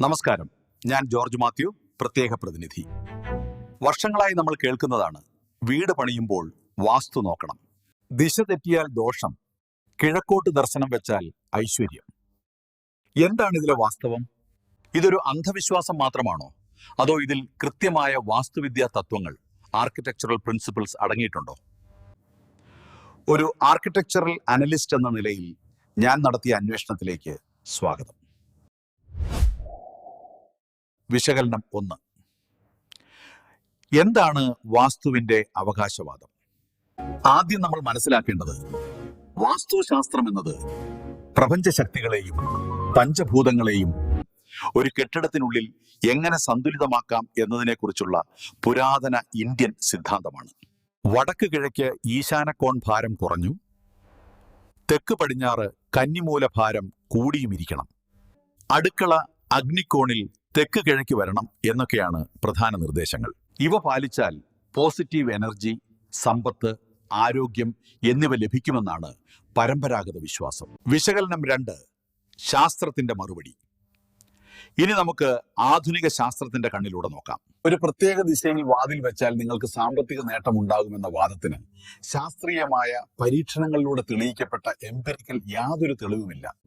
നമസ്കാരം. ഞാൻ ജോർജ് മാത്യു പ്രത്യേക പ്രതിനിധി. വർഷങ്ങളായി നമ്മൾ കേൾക്കുന്നതാണ് വീട് പണിയുമ്പോൾ വാസ്തു നോക്കണം. ദിശ തെറ്റിയാൽ ദോഷം കിഴക്കോട്ട് ദർശനം വെച്ചാൽ ഐശ്വര്യം. എന്താണ് ഇതിലെ വാസ്തവം? ഇതൊരു അന്ധവിശ്വാസം മാത്രമാണോ? അതോ ഇതിൽ കൃത്യമായ വാസ്തുവിദ്യാ തത്വങ്ങൾ ആർക്കിടെക്ചറൽ പ്രിൻസിപ്പിൾസ് അടങ്ങിയിട്ടുണ്ടോ? ഒരു ആർക്കിടെക്ചറൽ അനലിസ്റ്റ് എന്ന നിലയിൽ ഞാൻ നടത്തിയ അന്വേഷണത്തിലേക്ക് സ്വാഗതം. വിശകലനം ഒന്ന്. എന്താണ് വാസ്തുവിന്റെ അവകാശവാദം? ആദ്യം നമ്മൾ മനസ്സിലാക്കേണ്ടത് വാസ്തുശാസ്ത്രം എന്നത് പ്രപഞ്ച ശക്തികളെയും പഞ്ചഭൂതങ്ങളെയും ഒരു കെട്ടിടത്തിനുള്ളിൽ എങ്ങനെ സന്തുലിതമാക്കാം എന്നതിനെക്കുറിച്ചുള്ള പുരാതന ഇന്ത്യൻ സിദ്ധാന്തമാണ്. വടക്ക് കിഴക്ക് ഈശാനക്കോൺ ഭാരം കുറഞ്ഞു. തെക്ക് പടിഞ്ഞാറ് കന്നിമൂല ഭാരം കൂടിയുമിരിക്കണം. അടുക്കള അഗ്നിക്കോണിൽ തെക്ക് കിഴക്ക് വരണം എന്നൊക്കെയാണ് പ്രധാന നിർദ്ദേശങ്ങൾ. ഇവ പാലിച്ചാൽ പോസിറ്റീവ് എനർജി സമ്പത്ത് ആരോഗ്യം എന്നിവ ലഭിക്കുമെന്നാണ് പരമ്പരാഗത വിശ്വാസം. വിശകലനം രണ്ട് ശാസ്ത്രത്തിന്റെ മറുപടി. ഇനി നമുക്ക് ആധുനിക ശാസ്ത്രത്തിന്റെ കണ്ണിലൂടെ നോക്കാം. ഒരു പ്രത്യേക ദിശയിൽ വാതിൽ വെച്ചാൽ നിങ്ങൾക്ക് സാമ്പത്തിക നേട്ടം ഉണ്ടാകുമെന്ന വാദത്തിന് ശാസ്ത്രീയമായ പരീക്ഷണങ്ങളിലൂടെ തെളിയിക്കപ്പെട്ട എംപെരിക്കൽ യാതൊരു തെളിവുമില്ല.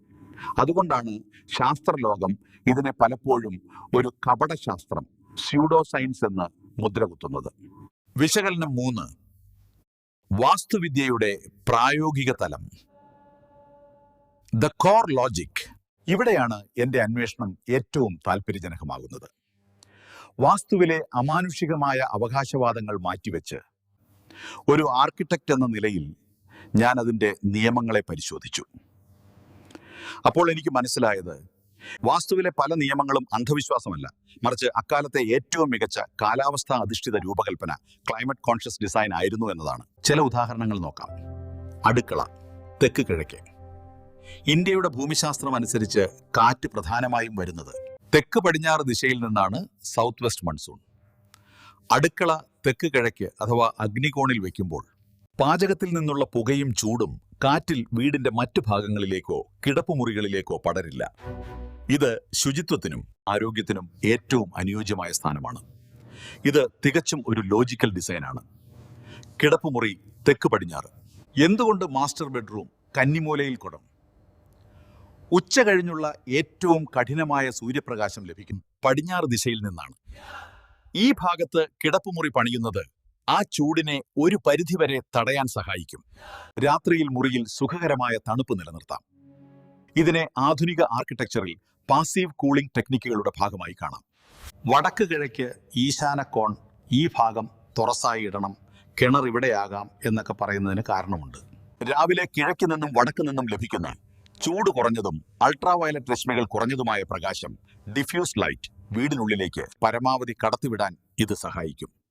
അതുകൊണ്ടാണ് ശാസ്ത്രലോകം ഇതിനെ പലപ്പോഴും ഒരു കപടശാസ്ത്രം സ്യൂഡോ സയൻസ് എന്ന് മുദ്രകുത്തുന്നത് വിശകലനം മൂന്ന്. വാസ്തുവിദ്യയുടെ പ്രായോഗിക തലം. ദ കോർ ലോജിക് ഇവിടെയാണ് എന്റെ അന്വേഷണം ഏറ്റവും താല്പര്യജനകമാകുന്നത് വാസ്തുവിലെ അമാനുഷികമായ അവകാശവാദങ്ങൾ മാറ്റിവെച്ച് ഒരു ആർക്കിടെക്റ്റ് എന്ന നിലയിൽ ഞാൻ അതിന്റെ നിയമങ്ങളെ പരിശോധിച്ചു. അപ്പോൾ എനിക്ക് മനസ്സിലായത് വാസ്തുവിലെ പല നിയമങ്ങളും അന്ധവിശ്വാസമല്ല. മറിച്ച് അക്കാലത്തെ ഏറ്റവും മികച്ച കാലാവസ്ഥാ അധിഷ്ഠിത രൂപകൽപ്പന ക്ലൈമറ്റ് കോൺഷ്യസ് ഡിസൈൻ ആയിരുന്നു എന്നതാണ്. ചില ഉദാഹരണങ്ങൾ നോക്കാം. അടുക്കള തെക്ക് കിഴക്ക്. ഇന്ത്യയുടെ ഭൂമിശാസ്ത്രം അനുസരിച്ച് കാറ്റ് പ്രധാനമായും വരുന്നത് തെക്ക് പടിഞ്ഞാറ് ദിശയിൽ നിന്നാണ് സൗത്ത് വെസ്റ്റ് മൺസൂൺ അടുക്കള തെക്ക് കിഴക്ക് അഥവാ അഗ്നികോണിൽ വെക്കുമ്പോൾ പാചകത്തിൽ നിന്നുള്ള പുകയും ചൂടും കാറ്റിൽ വീടിന്റെ മറ്റു ഭാഗങ്ങളിലേക്കോ കിടപ്പുമുറികളിലേക്കോ പടരില്ല. ഇത് ശുചിത്വത്തിനും ആരോഗ്യത്തിനും ഏറ്റവും അനുയോജ്യമായ സ്ഥാനമാണ്. ഇത് തികച്ചും ഒരു ലോജിക്കൽ ഡിസൈനാണ്. കിടപ്പുമുറി തെക്ക് പടിഞ്ഞാറ്. എന്തുകൊണ്ട് മാസ്റ്റർ ബെഡ്റൂം കന്നിമൂലയിൽ കുടം? ഉച്ച കഴിഞ്ഞുള്ള ഏറ്റവും കഠിനമായ സൂര്യപ്രകാശം ലഭിക്കും പടിഞ്ഞാറ് ദിശയിൽ നിന്നാണ്. ഈ ഭാഗത്ത് കിടപ്പുമുറി പണിയുന്നത് ആ ചൂടിനെ ഒരു പരിധിവരെ തടയാൻ സഹായിക്കും. രാത്രിയിൽ മുറിയിൽ സുഖകരമായ തണുപ്പ് നിലനിർത്താം. ഇതിനെ ആധുനിക ആർക്കിടെക്ചറിൽ പാസീവ് കൂളിംഗ് ടെക്നിക്കുകളുടെ ഭാഗമായി കാണാം. വടക്ക് കിഴക്ക് ഈശാന കോൺ ഈ ഭാഗം തുറസായി ഇടണം കിണർ ഇവിടെയാകാം എന്നൊക്കെ പറയുന്നതിന് കാരണമുണ്ട്. രാവിലെ കിഴക്ക് നിന്നും വടക്ക് നിന്നും ലഭിക്കുന്ന ചൂട് കുറഞ്ഞതും അൾട്രാവയലറ്റ് രശ്മികൾ കുറഞ്ഞതുമായ പ്രകാശം ഡിഫ്യൂസ് ലൈറ്റ് വീടിനുള്ളിലേക്ക് പരമാവധി കടത്തിവിടാൻ ഇത് സഹായിക്കും.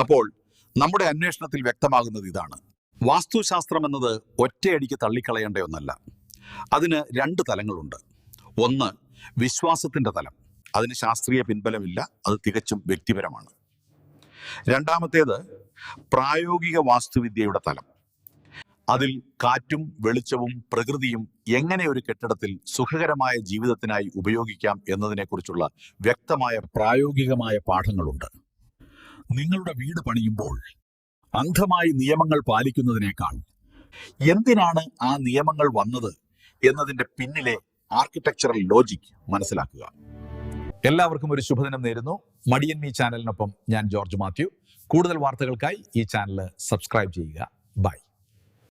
അപ്പോൾ നമ്മുടെ അന്വേഷണത്തിൽ വ്യക്തമാകുന്നത് ഇതാണ്. വാസ്തുശാസ്ത്രം എന്നത് ഒറ്റയടിക്ക് തള്ളിക്കളയേണ്ട ഒന്നല്ല. അതിന് രണ്ട് തലങ്ങളുണ്ട്. ഒന്ന് വിശ്വാസത്തിന്റെ തലം. അതിന് ശാസ്ത്രീയ പിൻബലമില്ല അത് തികച്ചും വ്യക്തിപരമാണ്. രണ്ടാമത്തേത് പ്രായോഗിക വാസ്തുവിദ്യയുടെ തലം. അതിൽ കാറ്റും വെളിച്ചവും പ്രകൃതിയും എങ്ങനെ ഒരു കെട്ടിടത്തിൽ സുഖകരമായ ജീവിതത്തിനായി ഉപയോഗിക്കാം എന്നതിനെക്കുറിച്ചുള്ള വ്യക്തമായ പ്രായോഗികമായ പാഠങ്ങളുണ്ട്. നിങ്ങളുടെ വീട് പണിയുമ്പോൾ അന്ധമായി നിയമങ്ങൾ പാലിക്കുന്നതിനേക്കാൾ എന്തിനാണ് ആ നിയമങ്ങൾ വന്നത് എന്നതിന്റെ പിന്നിലെ ആർക്കിടെക്ചറൽ ലോജിക് മനസ്സിലാക്കുക. എല്ലാവർക്കും ഒരു ശുഭദിനം നേരുന്നു. മടിയൻ മീ ചാനലിനൊപ്പം ഞാൻ ജോർജ് മാത്യു. കൂടുതൽ വാർത്തകൾക്കായി ഈ ചാനൽ സബ്സ്ക്രൈബ് ചെയ്യുക. ബൈ.